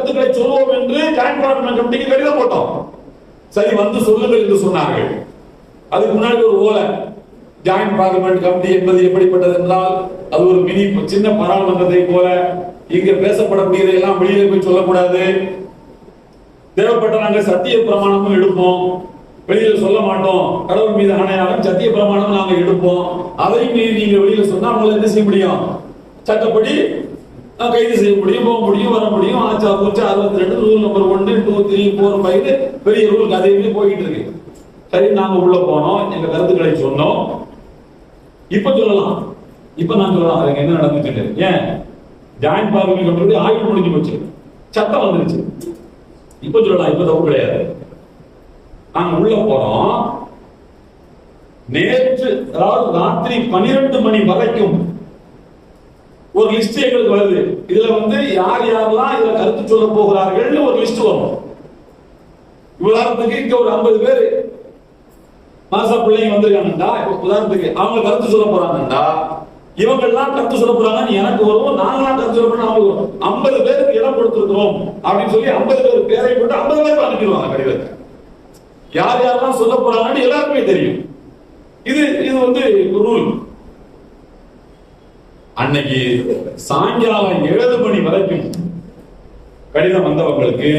கருத்துக்களை சொல்வோம் என்று கரண்ட் பார்லிமெண்ட் கமிட்டிக்கு கடிதம் போட்டோம். சரி வந்து சொல்லுங்கள் என்று சொன்னார்கள். அதுக்கு முன்னாடி ஒரு ஓலை ஜாயிண்ட் பார்லிமெண்ட் கமிட்டி என்பது எப்படிப்பட்டது என்றால் அது ஒரு மினி சின்ன பாராளுமன்றத்தை போல இங்க பேசப்படக்கூடியதை எல்லாம் வெளியில போய் சொல்லக்கூடாது. தேவைப்பட்ட நாங்கள் சத்திய பிரமாணமும் எடுப்போம். வெளியில சொல்ல மாட்டோம். கடவுள் மீது ஆணையாலும் சத்திய பிரமாணம் நாங்கள் எடுப்போம். அதையும் மீறி நீங்க வெளியில சொன்னா உங்களை என்ன செய்ய முடியும்? சட்டப்படி கைது செய்ய முடியும் போக முடியும் வர முடியும். ஆச்சா பூச்சா அறுபத்தி ரெண்டு ரூல் நம்பர் ஒன்னு டூ த்ரீ ஃபோர் ஃபைவ் பெரிய ரூல் கதையுமே போயிட்டு இருக்கு. சரி நாங்க உள்ள போனோம். எங்க கருத்துக்களை சொன்னோம். இப்ப சொல்லலாம். இப்ப நான் சொல்லலாம். அதுக்கு என்ன நடந்துச்சு ஏன்? ஜாயிண்ட் பார்லிமெண்ட் கமிட்டி ஆய்வு முடிஞ்சு போச்சு. சட்டம் வந்துருச்சு. இப்ப சொல்லலாம். இப்ப தப்பு கிடையாது. நாங்க உள்ள போறோம் நேற்று அதாவது ராத்திரி பனிரெண்டு மணி வரைக்கும் ஒரு லிஸ்ட் எங்களுக்கு வருது. இதுல வந்து யார் யாரெல்லாம் இதுல கருத்து சொல்ல போகிறார்கள்னு ஒரு லிஸ்ட் வரும். உதாரணத்துக்கு இங்க ஒரு ஐம்பது பேர் மாசா பிள்ளைங்க வந்திருக்காங்கடா இப்ப உதாரணத்துக்கு அவங்க கருத்து சொல்ல போறாங்கடா இவங்க எல்லாம் கருத்து சொல்ல போறாங்கன்னு எனக்கு வரும் நாங்களாம் கருத்து சொல்ல போறோம் அவங்க வரும். ஐம்பது பேருக்கு இடம் கொடுத்திருக்கிறோம் அப்படின்னு சொல்லி ஐம்பது பேர் பேரை போட்டு ஐம்பது பேர் அனுப்பிடுவாங்க கடிதத்தை. யார் யாரெல்லாம் சொல்ல போறாங்கன்னு எல்லாருக்குமே தெரியும். இது இது வந்து ரூல் அன்னைக்கு சாயங்காலம் ஏழு மணி வரைக்கும் கடிதம் வந்தவங்களுக்கு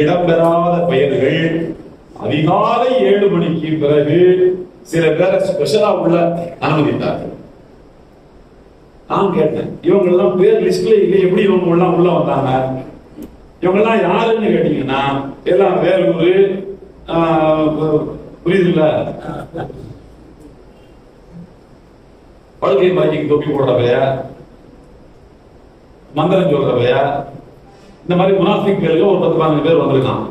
இடம்பெறாத பெயர்கள். அதிகாலை ஏழு மணிக்கு பிறகு சில பேரை ஸ்பெஷலா உள்ள அனுமதித்தார்கள். நான் கேட்டேன் இவங்க எல்லாம் பேர் லிஸ்ட்ல இல்லை எப்படி இவங்க எல்லாம் உள்ள வந்தாங்க? இவங்க எல்லாம் யாருன்னு கேட்டீங்கன்னா எல்லாம் வேலூர் புரியுதுல்ல படுக்கை மறைக்கு தொப்பி போடுறவையா? மந்திரம் சொல்றவையா? இந்த மாதிரி முனாஃபிக் பேருக்கு ஒரு பத்து பதினஞ்சு பேர் வந்திருக்கான்.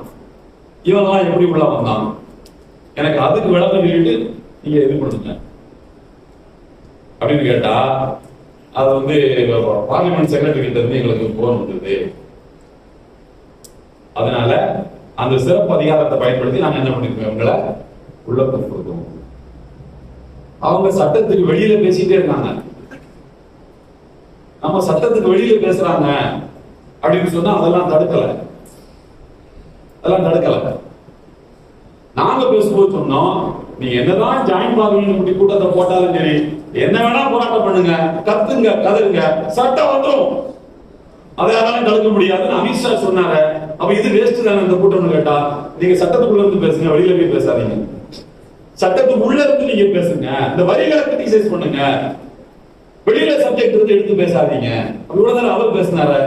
இவன்லாம் எப்படி உள்ள வந்தான்? எனக்கு அதுக்கு விளக்கம் சொல்லிட்டு நீங்க இது பண்ணுங்க. அப்படின்னு கேட்டா அது வந்து பார்லிமெண்ட் செக்ரட்டரி கிட்ட இருந்து எங்களுக்கு போன் வந்தது. அதனால அந்த சிறப்பு அதிகாரத்தை பயன்படுத்தி நாங்க என்ன பண்ணிருக்கோம்? இவங்களை உள்ள கொடுத்துருக்கோம் அவங்க சட்டத்துக்கு வெளியில பேசிட்டே இருக்காங்க. நம்ம சட்டத்துக்கு வெளியில பேசுறாங்க அப்படின்னு சொன்னா அதெல்லாம் தடுக்கல. அதெல்லாம் தடுக்கல. நாங்க பேசும்போது சொன்னோம் நீங்க என்னதான் ஜாயின் பாக்கணும் கமிட்டி கூட்டத்தை போட்டாலும் சரி என்ன வேணா போராட்டம் பண்ணுங்க கத்துங்க கதருங்க சட்டம் வந்துடும் அதை யாராலும் தடுக்க முடியாதுன்னு அமித்ஷா சொன்னாரு. அப்ப இது வேஸ்ட் தானே இந்த கூட்டம்னு கேட்டா நீங்க சட்டத்துக்குள்ள இருந்து பேசுங்க வெளியில போய் பேசாதீங்க. சட்டத்துக்கு உள்ள இருந்து நீங்க பேசுங்க. இந்த வரிகளை கிரிட்டிசைஸ் பண்ணுங்க. வெளியில சப்ஜெக்ட் இருந்து எடுத்து பேசாதீங்க. இவ்வளவுதானே அவர் பேசினாரு?